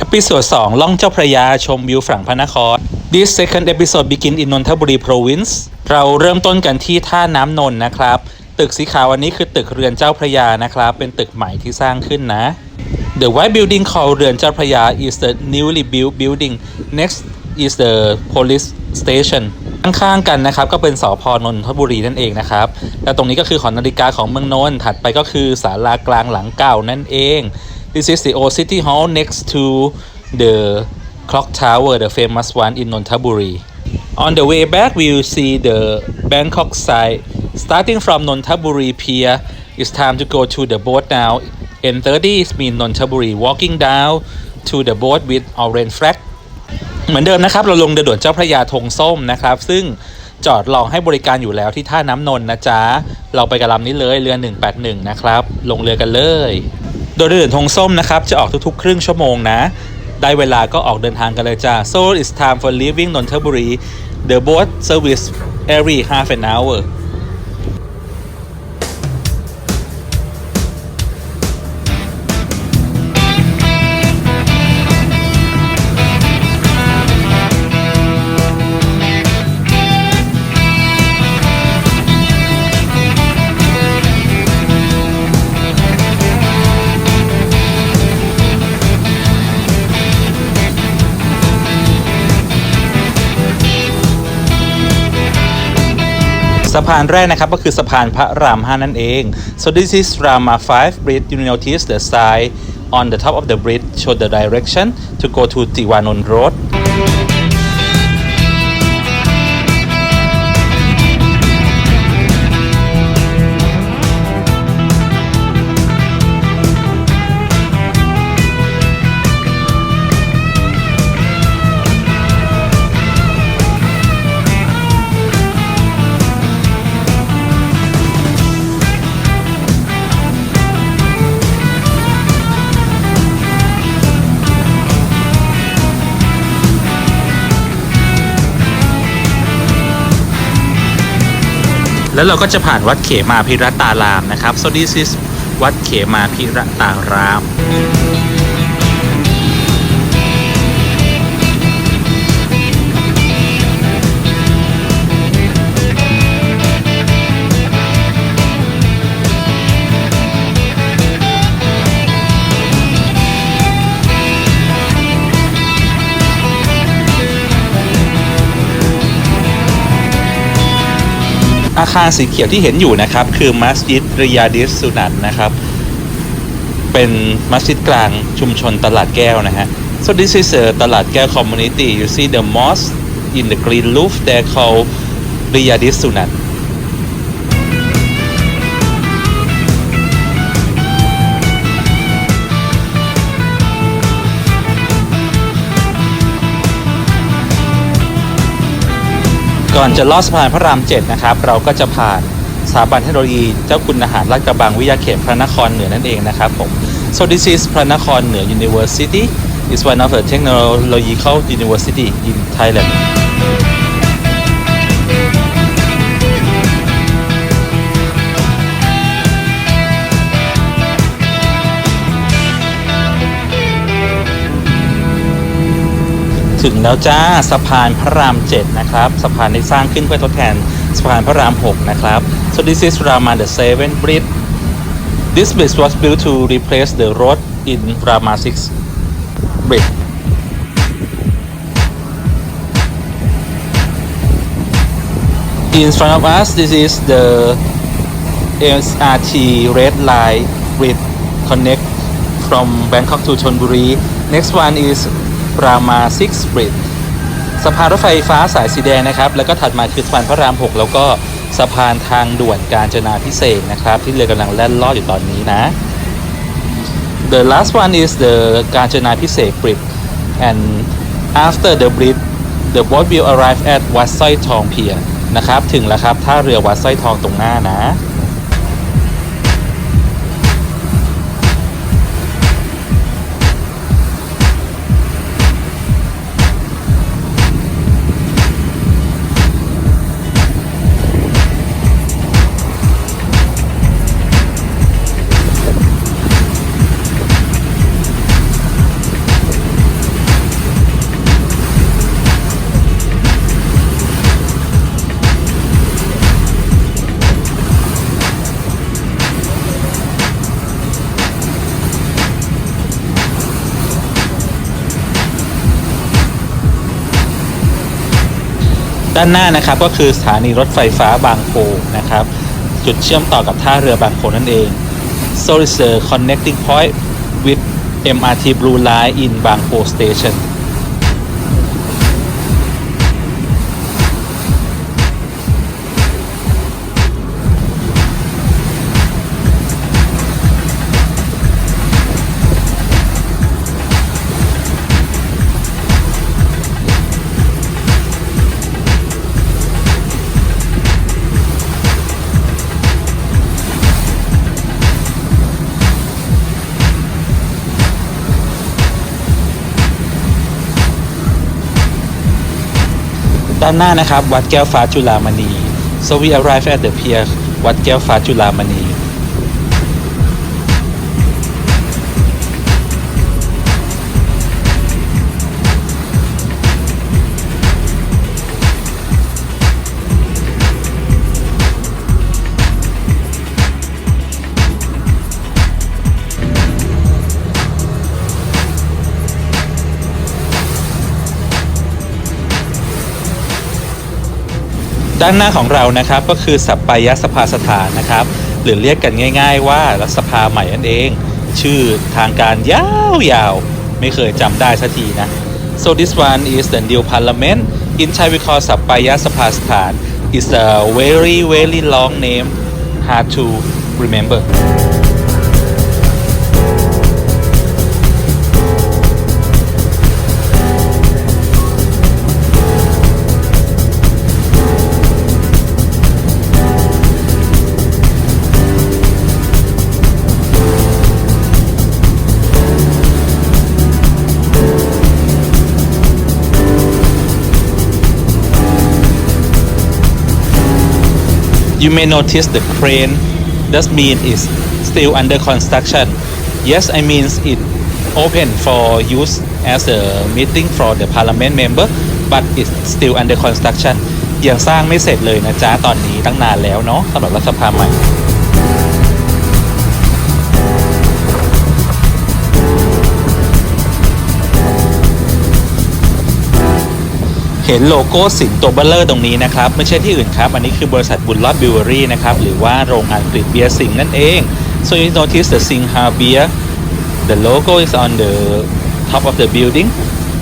เอพิโซด2ล่องเจ้าพระยาชมวิวฝั่งพระนคร This second episode begin in Nonthaburi province เราเริ่มต้นกันที่ท่าน้ำนนท์นะครับ ตึกสีขาวอันนี้คือตึกเรือนเจ้าพระยานะครับ เป็นตึกใหม่ที่สร้างขึ้นนะ The white building called เรือนเจ้าพระยา is the newly built building next is the police station ข้างๆกันนะครับ ก็เป็นสพนนทบุรีนั่นเองนะครับและตรงนี้ก็คือหอนาฬิกาของเมืองนนท์ถัดไปก็คือศาลากลางหลังเก่านั่นเอง This is the old city hall next to the clock tower the famous one in Nonthaburi On the way back we will see the Bangkok side starting from Nonthaburi pier it's time to go to the boat now N30 is mean Nonthaburi walking down to the boat with orange flag เหมือนเดิมนะครับ เราลงเรือด่วนเจ้าพระยาธงส้มนะครับ ซึ่งจอดรองให้บริการอยู่แล้วที่ท่าน้ำนนท์นะจ๊ะ เราไปกับลำนี้เลยเรือ 181 นะครับ ลงเรือกันเลย โดยเรือด่วนธงส้มนะครับ จะออกทุกๆ ครึ่งชั่วโมงนะ ได้เวลาก็ออกเดินทางกันเลยจ้า so it's time for leaving Nonthaburi the boat service every half an hour ะพานแรกนะครับก็คือสะพานพระราม5นั่นเอง so this is Rama 5 bridge you notice the sign on the top of the bridge show the direction to go to Tiwanon Road แล้วเราก็จะผ่านวัดเขมาพิรตารามนะครับ so this is วัดเขมาพิรตาราม อาคารสีเขียวที่เห็นอยู่นะครับ คือมัสยิดริยาดิสสุนันนะครับ เป็นมัสยิดกลางชุมชนตลาดแก้วนะฮะ so this is a ตลาดแก้ว community you see the mosque in the green roof they call ริยาดิสสุนัน ก่อนจะลอดสะพานพระราม7นะครับ เราก็จะผ่านสถาบันเทคโนโลยีเจ้าคุณอาหารลาดกระบังวิทยาเขตพระนครเหนือนั่นเองนะครับผม so this is พระนครเหนือ University is one of the technological university in Thailand ถึงแล้วจ้าสะพานพระราม 7 นะครับ สะพานที่สร้างขึ้นเพื่อทดแทนสะพานพระราม 6 นะครับ so this is Rama the Seven bridge this bridge was built to replace the road in Rama 6 bridge in front of us this is the SRT red line bridge connect from Bangkok to Chonburi next one is Rama 6 Bridge สะพานรถไฟฟ้าสายสีแดงนะครับ แล้วก็ถัดมาคือสะพานพระราม 6 แล้วก็สะพานทางด่วนกาญจนาพิเศษนะครับ ที่เรือกำลังแล่นลอดอยู่ตอนนี้นะ The last one is the กาญจนาพิเศษ Bridge and after the bridge the boat will arrive at วัดสร้อยทองเพียนะครับ ถึงแล้วครับท่าเรือวัดสร้อยทองตรงหน้านะ ด้านหน้านะครับก็คือสถานีรถไฟฟ้าบางโพนะครับ จุดเชื่อมต่อกับท่าเรือบางโพนั่นเอง so it's a connecting point with MRT Blue Line in บางโพ Station านหน้านะครับ วัดแก้วฟ้าจุฬามณี so we arrive at the pier วัดแก้วฟ้าจุฬามณี ด้านหน้าของเรานะครับก็คือสัปปายสภาสถานนะครับ หรือเรียกกันง่าย ๆ ว่ารัฐสภาใหม่นั่นเอง ชื่อทางการยาวๆไม่เคยจำได้สักทีนะ so this one is the new parliament in Thai we call สัปปายสภาสถาน is a very very long name hard to remember You may notice the crane does mean is still under construction. Yes, I mean it open for use as a meeting for the parliament member, but it's still under construction. ยังสร้างไม่เสร็จเลยนะจ๊ะ ตอนนี้ตั้งนานแล้วเนาะสำหรับรัฐสภาใหม่ เห็นโลโก้สิงโตเบลเลอร์ตรงนี้นะครับ ไม่ใช่ที่อื่นครับ อันนี้คือบริษัทบุญรอดบิวเวอรี่นะครับ หรือว่าโรงงานผลิตเบียร์สิงนั่นเอง so you notice the Singha beer the logo is on the top of the building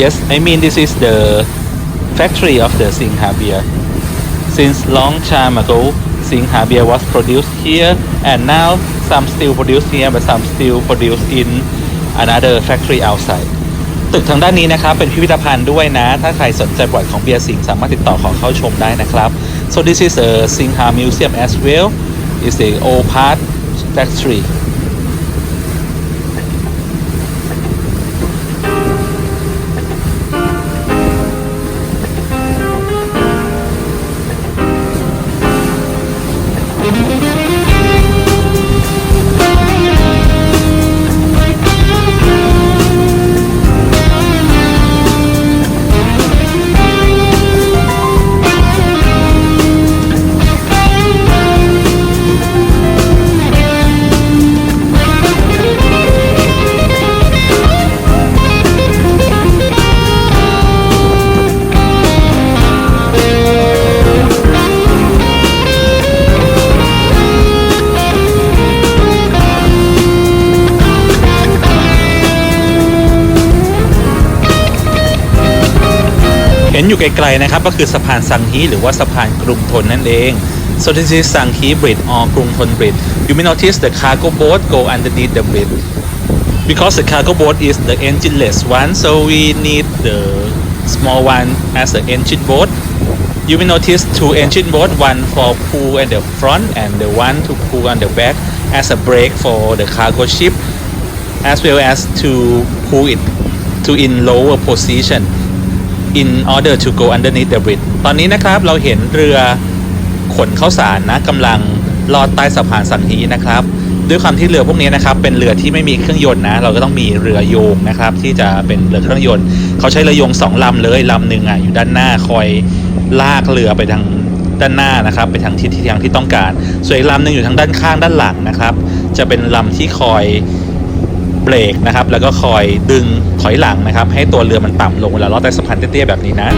yes I mean this is the factory of the Singha beer since long time ago Singha beer was produced here and now some still produced here but some still produced in another factory outside ตึกทางด้านนี้นะครับเป็นพิพิธภัณฑ์ด้วยนะ ถ้าใครสนใจประวัติของเบียร์สิงห์สามารถติดต่อขอเข้าชมได้นะครับ so this is a Singha museum as well is the old part factory อยู่ไกลๆนะครับ ก็คือสะพานสังฮีหรือว่าสะพานกรุงทนนั่นเอง so this is สังฮี bridge or กรุงทน bridge you may notice the cargo boat go underneath the bridge because the cargo boat is the engineless one so we need the small one as the engine boat you may notice two engine boat one for pull at the front and the one to pull on the back as a brake for the cargo ship as well as to pull it to in lower position in order to go underneath the bridge ตอนนี้นะครับเราเห็นเรือขนข้าวสารนะกำลังลอดใต้สะพานสังฮีนะครับ ด้วยความที่เรือพวกนี้นะครับ เป็นเรือที่ไม่มีเครื่องยนต์นะ เราก็ต้องมีเรือโยงนะครับ ที่จะเป็นเรือเครื่องยนต์ เขาใช้เรือโยงสองลำเลยลำหนึ่งอะอยู่ด้านหน้าคอยลากเรือไปทางด้านหน้านะครับ ไปทางทิศทางที่ต้องการ ส่วนอีกลำหนึ่งอยู่ทางด้านข้างด้านหลังนะครับ จะเป็นลำที่คอย เบรกนะครับ แล้วก็คอยดึงถอยหลังนะครับ ให้ตัวเรือมันต่ำลงเวลาลอดใต้สะพานเตี้ยๆแบบนี้นะ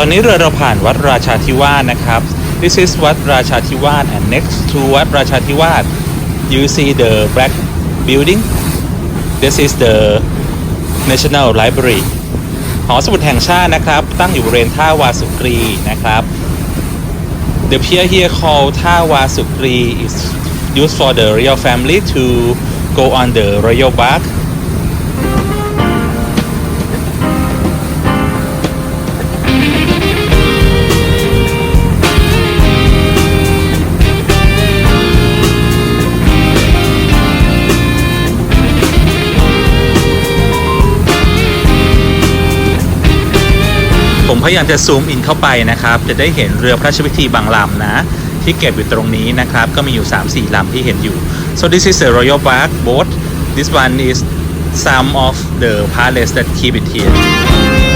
อนนี้เรือเราผ่านวัดราชาธิวาสนะครับ This is วัดราชาธิวาส and next to วัดราชาธิวาส you see the black building This is the National Library หอสมุดแห่งชาตินะครับ ตั้งอยู่บริเวณท่าวาสุกรีนะครับ The pier here called Tha Vasukri is used for the royal family to go on the royal bark. พยายามจะซูมอินเข้าไปนะครับ จะได้เห็นเรือพระราชพิธีบางลำนะ ที่เก็บอยู่ตรงนี้นะครับ ก็มีอยู่ 3-4 ลำที่เห็นอยู่ so this is the royal bark boat this one is some of the palace that keep it here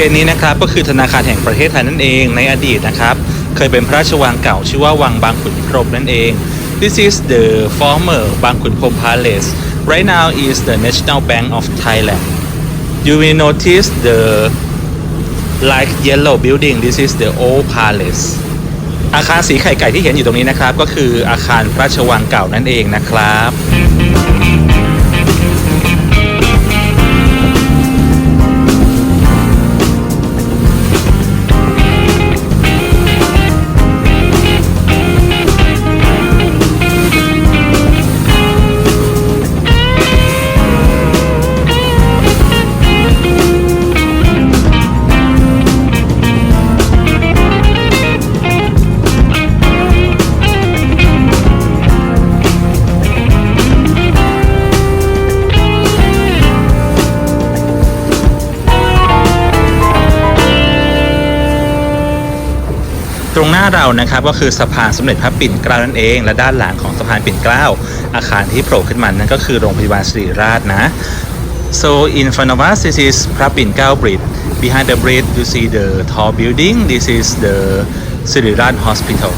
เวณนี้นะครับก็คือธนาคารแห่งประเทศไทยนั่นเองในอดีตนะครับ เคยเป็นพระราชวังเก่าชื่อว่าวังบางขุนพรมนั่นเอง This is the former บางขุนพรหม Palace right now is the National Bank of Thailand you will notice the light yellow building this is the old palace อาคารสีไข่ไก่ที่เห็นอยู่ตรงนี้นะครับ ก็คืออาคารพระราชวังเก่านั่นเองนะครับ เรานะครับก็คือสะพานสมเด็จพระปิ่นเกล้านั่นเอง และด้านหลังของสะพานปิ่นเกล้า อาคารที่โผล่ขึ้นมานั่นก็คือโรงพยาบาลศิริราชนะ so in front of us this is พระปิ่นเกล้า bridge behind the bridge you see the tall building this is the สิริราช hospital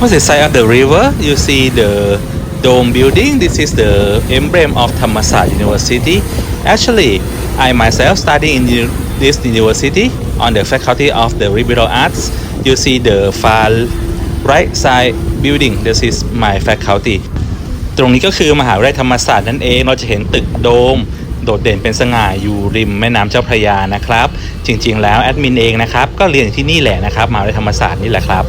opposite side of the river you see the dome building this is the emblem of Thammasat University actually I myself study in u- this university on the faculty of the liberal arts you see the far right side building this is my faculty ตรงนี้ก็คือมหาวิทยาลัยธรรมศาสตร์นั่นเอง เราจะเห็นตึกโดมโดดเด่นเป็นสง่าอยู่ริมแม่น้ำเจ้าพระยานะครับ จริงๆ แล้วแอดมินเองนะครับ ก็เรียนที่นี่แหละนะครับมหาวิทยาลัยธรรมศาสตร์นี่แหละครับ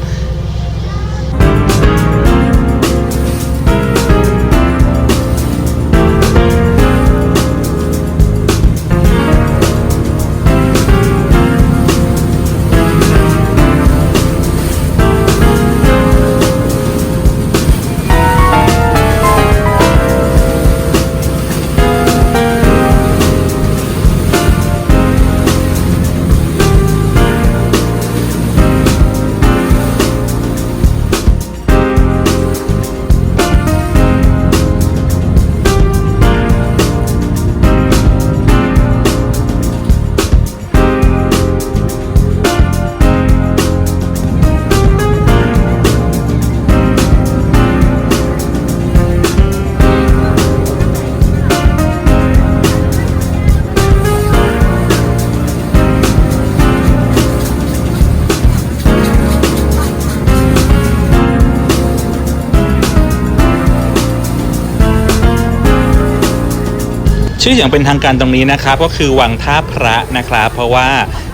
ชื่ออย่างเป็นทางการตรงนี้นะครับ ก็คือวังท่าพระนะครับ เพราะว่า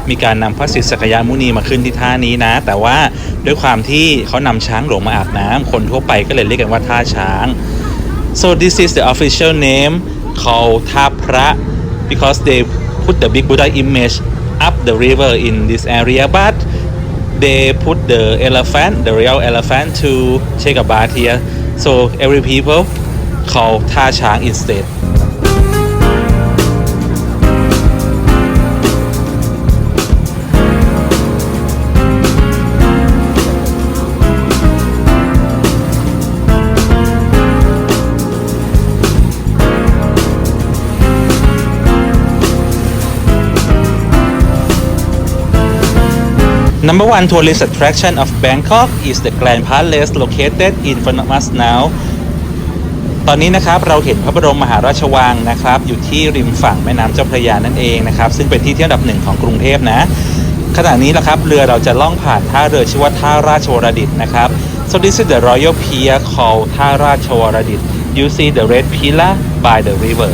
มีการนำพระศิษย์สกยามุนีมาขึ้นที่ท่านี้นะ แต่ว่าด้วยความที่เขานำช้างหลวงมาอาบน้ำคนทั่วไปก็เลยเรียกกันว่าท่าช้าง so this is the official name called ท่าพระ because they put the big Buddha image up the river in this area but they put the elephant the real elephant to take a bath here so every people call ท่าช้าง instead Number one tourist attraction of Bangkok is the Grand Palace located in front of us now ตอนนี้นะครับเราเห็นพระบรมมหาราชวังนะครับ อยู่ที่ริมฝั่งแม่น้ำเจ้าพระยานั่นเองนะครับ ซึ่งเป็นที่เที่อันดับหนึ่งของกรุงเทพนะ ขณะนี้นะครับเรือเราจะล่องผ่านท่าเรือชื่อว่าท่าราชวรดิตนะครับ so this is the royal pier called ท่าราชวรดิต you see the red pillar by the river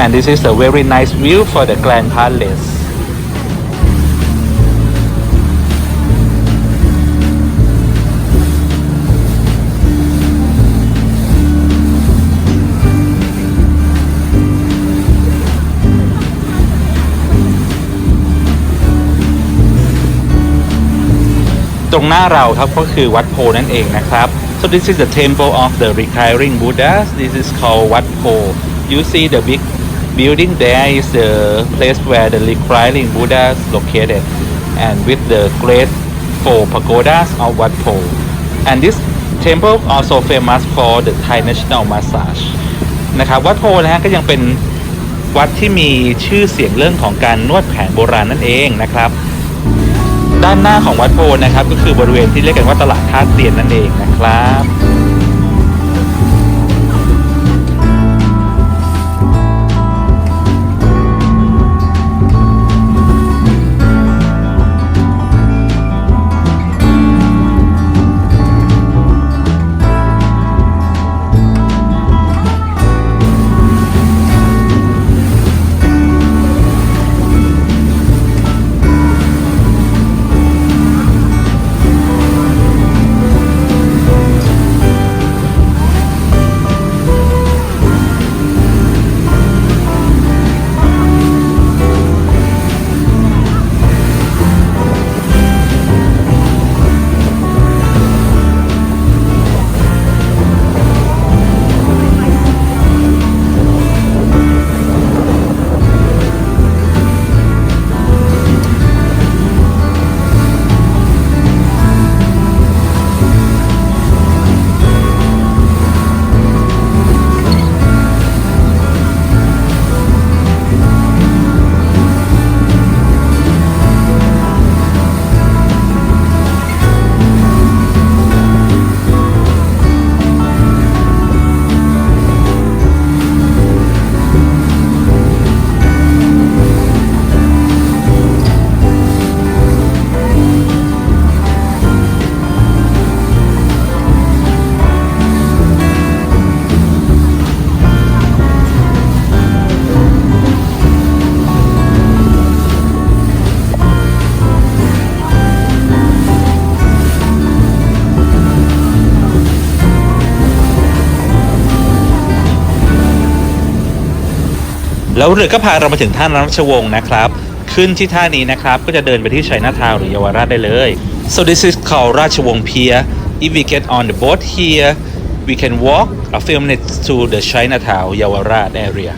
and this is a very nice view for the Grand Palace ตรงหน้าเราครับก็คือวัดโพนั่นเองนะครับ so this is the temple of the reclining Buddhas this is called วัดโพ you see the big building there is the place where the reclining Buddhas located and with the great four pagodas of วัดโพ and this temple also famous for the Thai national massage นะครับวัดโพนะฮะก็ยังเป็นวัดที่มีชื่อเสียงเรื่องของการนวดแผนโบราณนั่นเองนะครับ ด้านหน้าของวัดโพนะครับ ก็คือบริเวณที่เรียกกันว่าตลาดท่าเตียนนั่นเองนะครับ แล้วเรือก็พาเรามาถึงท่าราชวงศ์นะครับ ขึ้นที่ท่านี้นะครับ ก็จะเดินไปที่ชัยนาทาวหรือเยาวราชได้เลย so this is called ราชวงศ์เพีย if we get on the boat here we can walk a few minutes to the Chinatown Yawarat area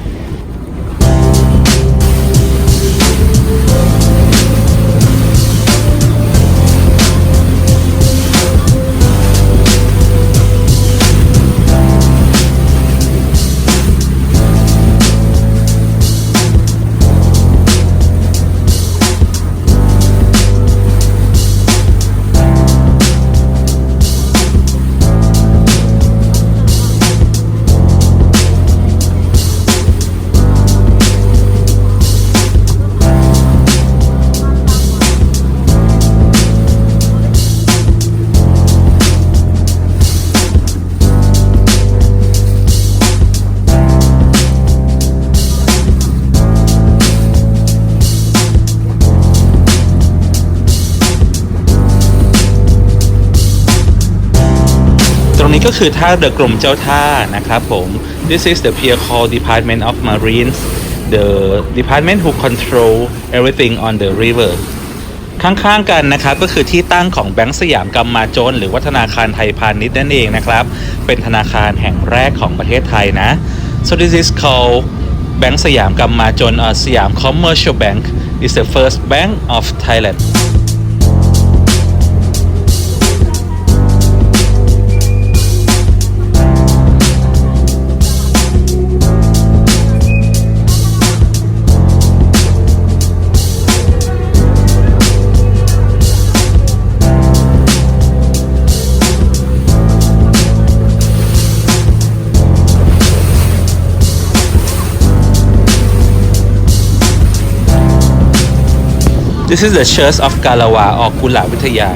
ก็คือท่าเรือกรมเจ้าท่านะครับผม This is the pier called Department of Marines the department who control everything on the river ข้างๆกันนะครับก็คือที่ตั้งของแบงก์สยามกำมาจน หรือว่าธนาคารไทยพาณิชย์นั่นเองนะครับ เป็นธนาคารแห่งแรกของประเทศไทยนะ so this is called แบงก์สยามกำมาจน or สยาม commercial bank is the first bank of Thailand This is the Church of Galawa or กุหลาบวิทยา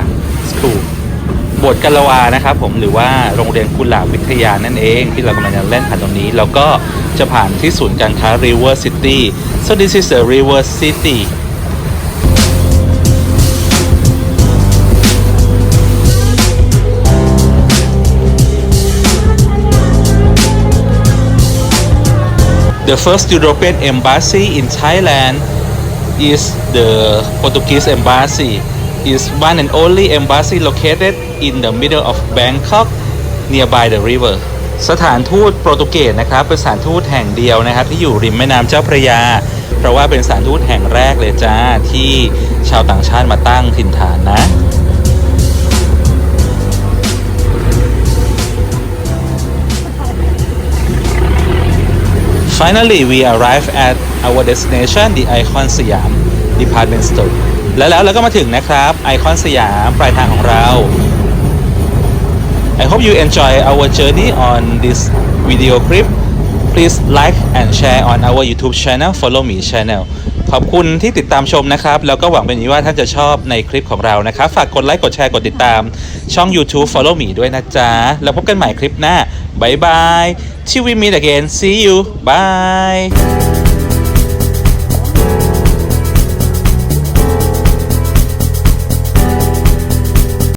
School บสถ์กาลาวานะครับผมหรือว่าโรงเรียนกุหลาบวิทยานั่นเองที่เรากำลังจะเล่นผ่านตรงนี้ แล้วก็จะผ่านที่ศูนย์การค้า River City so this is the River City The first European embassy in Thailand is the Portuguese embassy. is one and only embassy located in the middle of Bangkok nearby the river. สถานทูตโปรตุเกสนะครับเป็นสถานทูตแห่งเดียวนะครับที่อยู่ริมแม่น้ำเจ้าพระยา เพราะว่าเป็นสถานทูตแห่งแรกเลยจ้าที่ชาวต่างชาติมาตั้งถิ่นฐานนะ Finally, we arrive at our destination, the Icon Siam Department Store. และแล้วเราก็มาถึงนะครับไอคอนสยามปลายทางของเรา I hope you enjoy our journey on this video clip. Please like and share on our YouTube channel Follow Me Channel ขอบคุณที่ติดตามชมนะครับ แล้วก็หวังเป็นอย่างนี้ว่าท่านจะชอบในคลิปของเรานะครับ ฝากกดไลค์กดแชร์กดติดตาม ช่อง YouTube Follow Me ด้วยนะจ๊ะ แล้วพบกันใหม่คลิปหน้าบายบาย Till we meet again see you bye